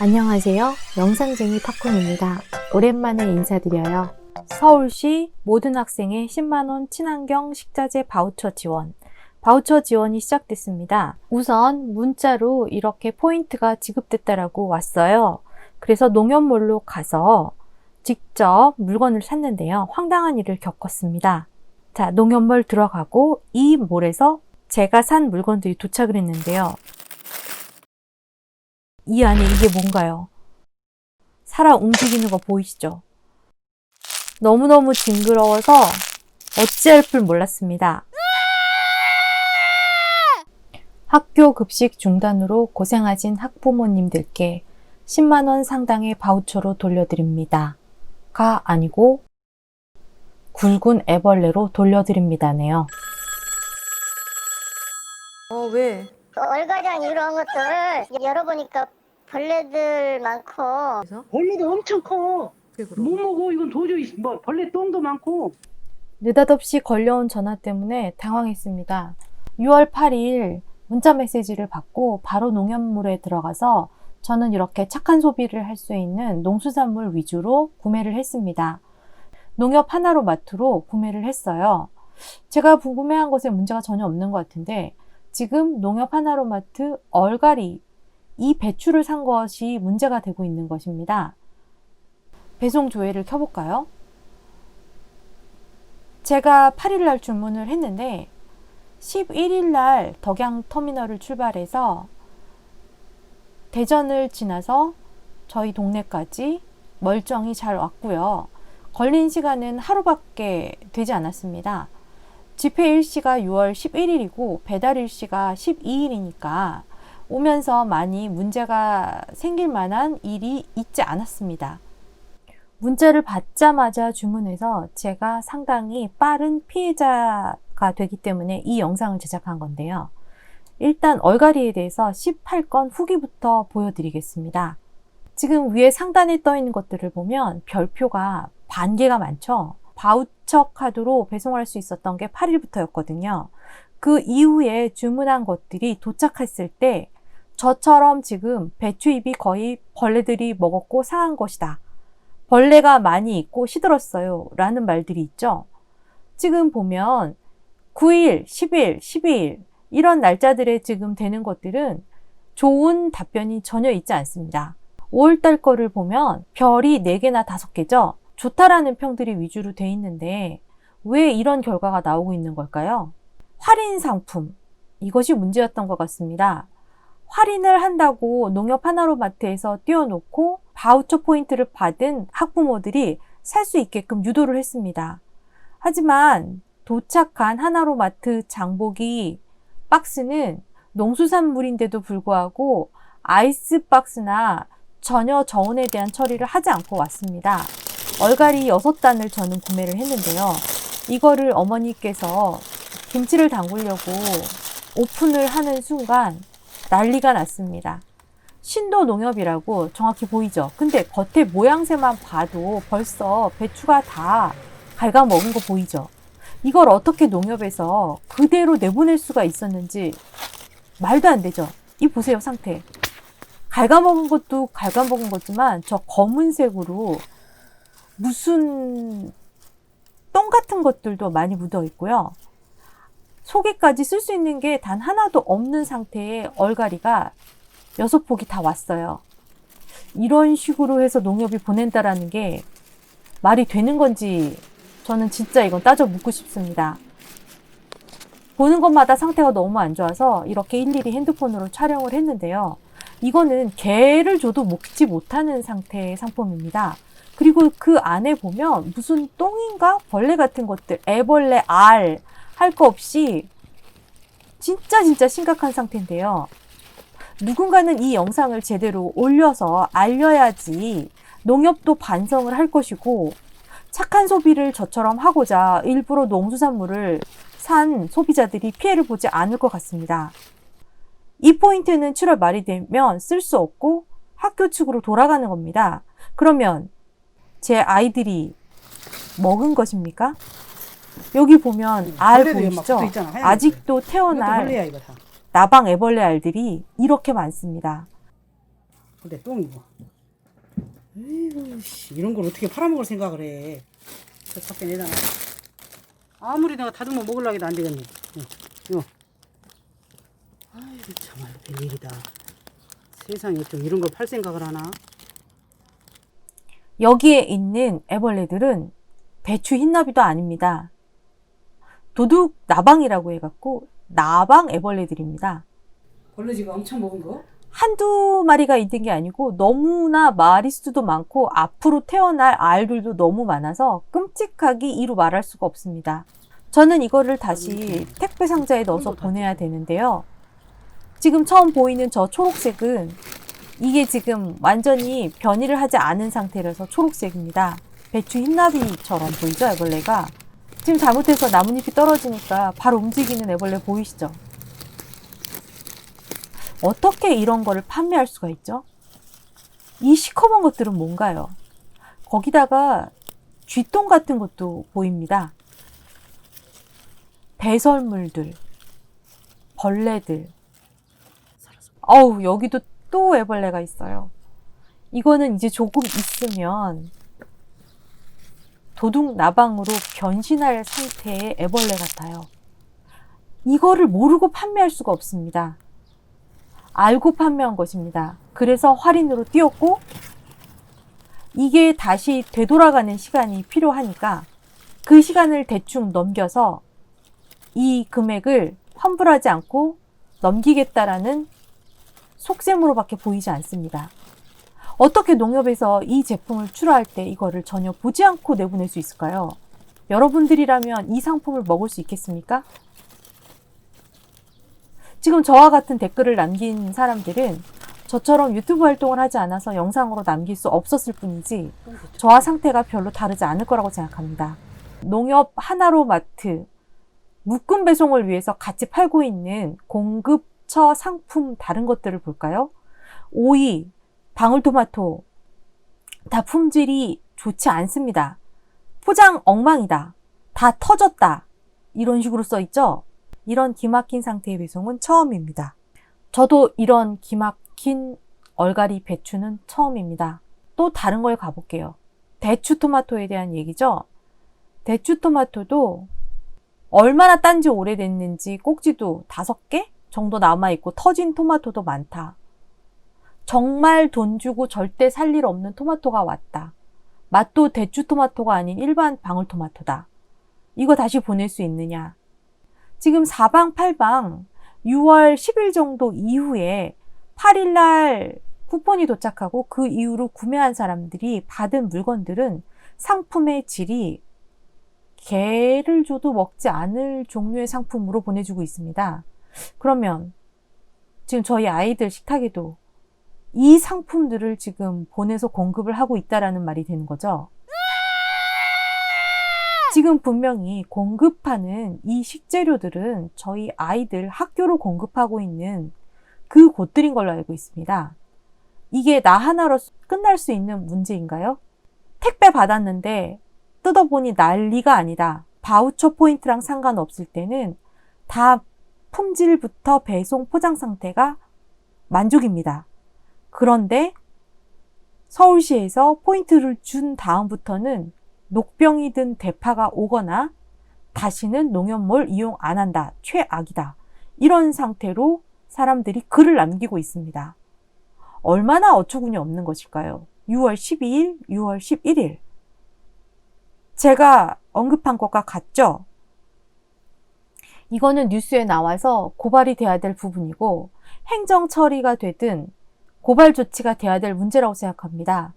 안녕하세요. 영상쟁이 팝콘입니다. 오랜만에 인사드려요. 서울시 모든 학생의 10만원 친환경 식자재 바우처 지원. 바우처 지원이 시작됐습니다. 우선 문자로 이렇게 포인트가 지급됐다라고 왔어요. 그래서 농협몰로 가서 직접 물건을 샀는데요. 황당한 일을 겪었습니다. 자, 농협몰 들어가고 이 몰에서 제가 산 물건들이 도착을 했는데요. 이 안에 이게 뭔가요? 사람 움직이는 거 보이시죠? 너무너무 징그러워서 어찌할 줄 몰랐습니다. 학교 급식 중단으로 고생하신 학부모님들께 10만원 상당의 바우처로 돌려드립니다. 가 아니고 굵은 애벌레로 돌려드립니다네요. 어, 왜? 그 얼가장 이런 것들 열어보니까 벌레들 많고 그래서? 벌레도 엄청 커. 왜못 그러고? 먹어. 이건 도저히 뭐 벌레 똥도 많고. 느닷없이 걸려온 전화 때문에 당황했습니다. 6월 8일 문자 메시지를 받고 바로 농협물에 들어가서 저는 이렇게 착한 소비를 할 수 있는 농수산물 위주로 구매를 했습니다. 농협 하나로 마트로 구매를 했어요. 제가 궁금해한 것에 문제가 전혀 없는 것 같은데 지금 농협 하나로 마트 얼갈이 이 배추를 산 것이 문제가 되고 있는 것입니다. 배송 조회를 켜볼까요? 제가 8일 날 주문을 했는데 11일 날 덕양 터미널을 출발해서 대전을 지나서 저희 동네까지 멀쩡히 잘 왔고요. 걸린 시간은 하루밖에 되지 않았습니다. 집회 일시가 6월 11일이고 배달 일시가 12일이니까 오면서 많이 문제가 생길 만한 일이 있지 않았습니다. 문자를 받자마자 주문해서 제가 상당히 빠른 피해자가 되기 때문에 이 영상을 제작한 건데요. 일단 얼갈이에 대해서 18건 후기부터 보여드리겠습니다. 지금 위에 상단에 떠 있는 것들을 보면 별표가 반 개가 많죠. 바우처 카드로 배송할 수 있었던 게 8일부터였거든요. 그 이후에 주문한 것들이 도착했을 때 저처럼 지금 배추잎이 거의 벌레들이 먹었고 상한 것이다. 벌레가 많이 있고 시들었어요. 라는 말들이 있죠. 지금 보면 9일, 10일, 12일 이런 날짜들에 지금 되는 것들은 좋은 답변이 전혀 있지 않습니다. 5월달 거를 보면 별이 4개나 5개죠. 좋다라는 평들이 위주로 돼 있는데 왜 이런 결과가 나오고 있는 걸까요? 할인 상품. 이것이 문제였던 것 같습니다. 할인을 한다고 농협 하나로 마트에서 띄워놓고 바우처 포인트를 받은 학부모들이 살 수 있게끔 유도를 했습니다. 하지만 도착한 하나로 마트 장보기 박스는 농수산물인데도 불구하고 아이스박스나 전혀 저온에 대한 처리를 하지 않고 왔습니다. 얼갈이 6단을 저는 구매를 했는데요. 이거를 어머니께서 김치를 담그려고 오픈을 하는 순간 난리가 났습니다. 신도 농협이라고 정확히 보이죠? 근데 겉에 모양새만 봐도 벌써 배추가 다 갉아먹은 거 보이죠? 이걸 어떻게 농협에서 그대로 내보낼 수가 있었는지 말도 안 되죠? 이 보세요, 상태. 갉아먹은 것도 갉아먹은 거지만 저 검은색으로 무슨 똥 같은 것들도 많이 묻어 있고요. 속에까지 쓸 수 있는 게 단 하나도 없는 상태의 얼갈이가 여섯 폭이 다 왔어요. 이런 식으로 해서 농협이 보낸다라는 게 말이 되는 건지 저는 진짜 이건 따져 묻고 싶습니다. 보는 것마다 상태가 너무 안 좋아서 이렇게 일일이 핸드폰으로 촬영을 했는데요. 이거는 개를 줘도 먹지 못하는 상태의 상품입니다. 그리고 그 안에 보면 무슨 똥인가 벌레 같은 것들, 애벌레, 알, 할 거 없이 진짜 진짜 심각한 상태인데요. 누군가는 이 영상을 제대로 올려서 알려야지 농협도 반성을 할 것이고 착한 소비를 저처럼 하고자 일부러 농수산물을 산 소비자들이 피해를 보지 않을 것 같습니다. 이 포인트는 7월 말이 되면 쓸 수 없고 학교 측으로 돌아가는 겁니다. 그러면 제 아이들이 먹은 것입니까? 여기 보면 알 벌레들이 막 보이시죠? 붙어 있잖아, 하얀 아직도 이것도 태어날 벌레야 이거 다. 나방 애벌레 알들이 이렇게 많습니다. 근데 똥이고. 에이구, 씨, 이런 걸 어떻게 팔아먹을 생각을 해. 저 밖에 내다 놔. 아무리 내가 다듬어 먹으려고 해도 안 되겠네. 응, 이거. 아이고, 참말로 별일이다. 세상에 좀 이런 걸 팔 생각을 하나? 여기에 있는 애벌레들은 배추 흰나비도 아닙니다. 도둑 나방이라고 해갖고 나방 애벌레들입니다. 벌레지가 엄청 먹은 거? 한두 마리가 있는 게 아니고 너무나 마리수도 많고 앞으로 태어날 알들도 너무 많아서 끔찍하기 이루 말할 수가 없습니다. 저는 이거를 다시 택배 상자에 넣어서 보내야 되는데요. 지금 처음 보이는 저 초록색은 이게 지금 완전히 변이를 하지 않은 상태라서 초록색입니다. 배추 흰나비처럼 보이죠, 애벌레가? 지금 잘못해서 나뭇잎이 떨어지니까 바로 움직이는 애벌레 보이시죠? 어떻게 이런 거를 판매할 수가 있죠? 이 시커먼 것들은 뭔가요? 거기다가 쥐똥 같은 것도 보입니다. 배설물들, 벌레들. 어우, 여기도 또 애벌레가 있어요. 이거는 이제 조금 있으면 도둑 나방으로 변신할 상태의 애벌레 같아요. 이거를 모르고 판매할 수가 없습니다. 알고 판매한 것입니다. 그래서 할인으로 띄웠고 이게 다시 되돌아가는 시간이 필요하니까 그 시간을 대충 넘겨서 이 금액을 환불하지 않고 넘기겠다라는 속셈으로밖에 보이지 않습니다. 어떻게 농협에서 이 제품을 출하할 때 이거를 전혀 보지 않고 내보낼 수 있을까요? 여러분들이라면 이 상품을 먹을 수 있겠습니까? 지금 저와 같은 댓글을 남긴 사람들은 저처럼 유튜브 활동을 하지 않아서 영상으로 남길 수 없었을 뿐이지 저와 상태가 별로 다르지 않을 거라고 생각합니다. 농협 하나로 마트 묶음 배송을 위해서 같이 팔고 있는 공급처 상품 다른 것들을 볼까요? 오이, 방울토마토 다 품질이 좋지 않습니다. 포장 엉망이다. 다 터졌다. 이런 식으로 써 있죠? 이런 기막힌 상태의 배송은 처음입니다. 저도 이런 기막힌 얼갈이 배추는 처음입니다. 또 다른 걸 가볼게요. 대추 토마토에 대한 얘기죠. 대추 토마토도 얼마나 딴지 오래됐는지 꼭지도 다섯 개 정도 남아있고 터진 토마토도 많다. 정말 돈 주고 절대 살 일 없는 토마토가 왔다. 맛도 대추 토마토가 아닌 일반 방울토마토다. 이거 다시 보낼 수 있느냐? 지금 사방팔방 6월 10일 정도 이후에 8일날 쿠폰이 도착하고 그 이후로 구매한 사람들이 받은 물건들은 상품의 질이 개를 줘도 먹지 않을 종류의 상품으로 보내주고 있습니다. 그러면 지금 저희 아이들 식탁에도 이 상품들을 지금 보내서 공급을 하고 있다라는 말이 되는 거죠. 지금 분명히 공급하는 이 식재료들은 저희 아이들 학교로 공급하고 있는 그 곳들인 걸로 알고 있습니다. 이게 나 하나로 끝날 수 있는 문제인가요? 택배 받았는데 뜯어보니 난리가 아니다. 바우처 포인트랑 상관없을 때는 다 품질부터 배송 포장 상태가 만족입니다. 그런데 서울시에서 포인트를 준 다음부터는 녹병이 든 대파가 오거나 다시는 농협몰 이용 안 한다. 최악이다. 이런 상태로 사람들이 글을 남기고 있습니다. 얼마나 어처구니 없는 것일까요? 6월 12일, 6월 11일. 제가 언급한 것과 같죠? 이거는 뉴스에 나와서 고발이 돼야 될 부분이고 행정 처리가 되든 고발 조치가 돼야 될 문제라고 생각합니다.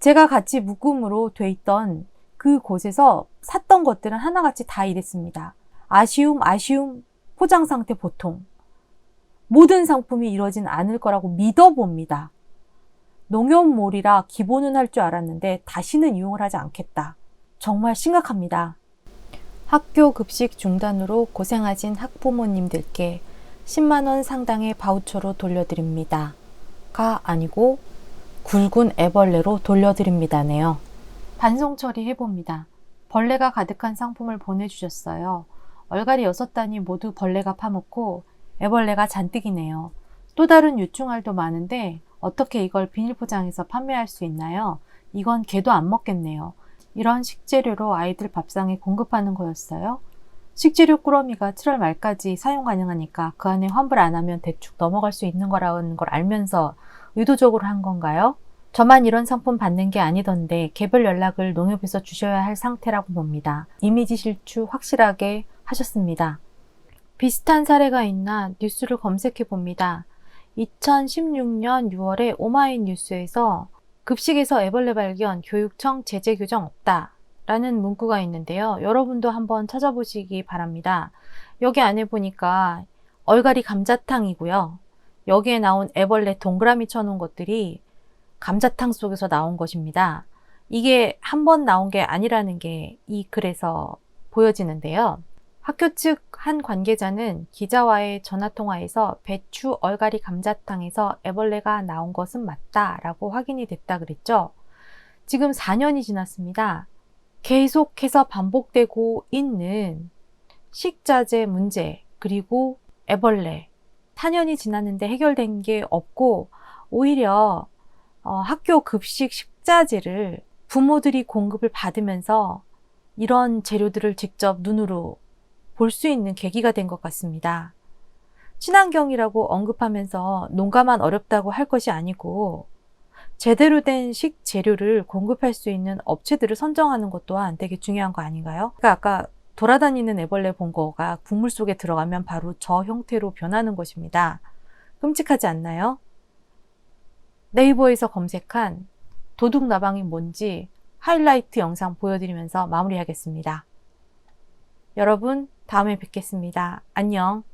제가 같이 묶음으로 돼 있던 그 곳에서 샀던 것들은 하나같이 다 이랬습니다. 아쉬움, 아쉬움, 포장 상태 보통. 모든 상품이 이러진 않을 거라고 믿어봅니다. 농협몰이라 기본은 할 줄 알았는데 다시는 이용을 하지 않겠다. 정말 심각합니다. 학교 급식 중단으로 고생하신 학부모님들께 10만원 상당의 바우처로 돌려드립니다. 가 아니고 굵은 애벌레로 돌려드립니다네요. 반송 처리해봅니다. 벌레가 가득한 상품을 보내주셨어요. 얼갈이 6단이 모두 벌레가 파먹고 애벌레가 잔뜩이네요. 또 다른 유충알도 많은데 어떻게 이걸 비닐 포장해서 판매할 수 있나요? 이건 개도 안 먹겠네요. 이런 식재료로 아이들 밥상에 공급하는 거였어요. 식재료 꾸러미가 7월 말까지 사용 가능하니까 그 안에 환불 안 하면 대충 넘어갈 수 있는 거라는 걸 알면서 의도적으로 한 건가요? 저만 이런 상품 받는 게 아니던데 개별 연락을 농협에서 주셔야 할 상태라고 봅니다. 이미지 실추 확실하게 하셨습니다. 비슷한 사례가 있나 뉴스를 검색해 봅니다. 2016년 6월에 오마이뉴스에서 급식에서 애벌레 발견 교육청 제재 규정 없다. 라는 문구가 있는데요. 여러분도 한번 찾아보시기 바랍니다. 여기 안에 보니까 얼갈이 감자탕이고요. 여기에 나온 애벌레 동그라미 쳐놓은 것들이 감자탕 속에서 나온 것입니다. 이게 한 번 나온 게 아니라는 게 이 글에서 보여지는데요. 학교 측 한 관계자는 기자와의 전화통화에서 배추 얼갈이 감자탕에서 애벌레가 나온 것은 맞다라고 확인이 됐다 그랬죠. 지금 4년이 지났습니다. 계속해서 반복되고 있는 식자재 문제, 그리고 애벌레. 4년이 지났는데 해결된 게 없고, 오히려 어, 학교 급식 식자재를 부모들이 공급을 받으면서 이런 재료들을 직접 눈으로 볼 수 있는 계기가 된 것 같습니다. 친환경이라고 언급하면서 농가만 어렵다고 할 것이 아니고 제대로 된 식 재료를 공급할 수 있는 업체들을 선정하는 것 또한 되게 중요한 거 아닌가요? 그러니까 아까 돌아다니는 애벌레 본 거가 국물 속에 들어가면 바로 저 형태로 변하는 것입니다. 끔찍하지 않나요? 네이버에서 검색한 도둑 나방이 뭔지 하이라이트 영상 보여드리면서 마무리하겠습니다. 여러분, 다음에 뵙겠습니다. 안녕.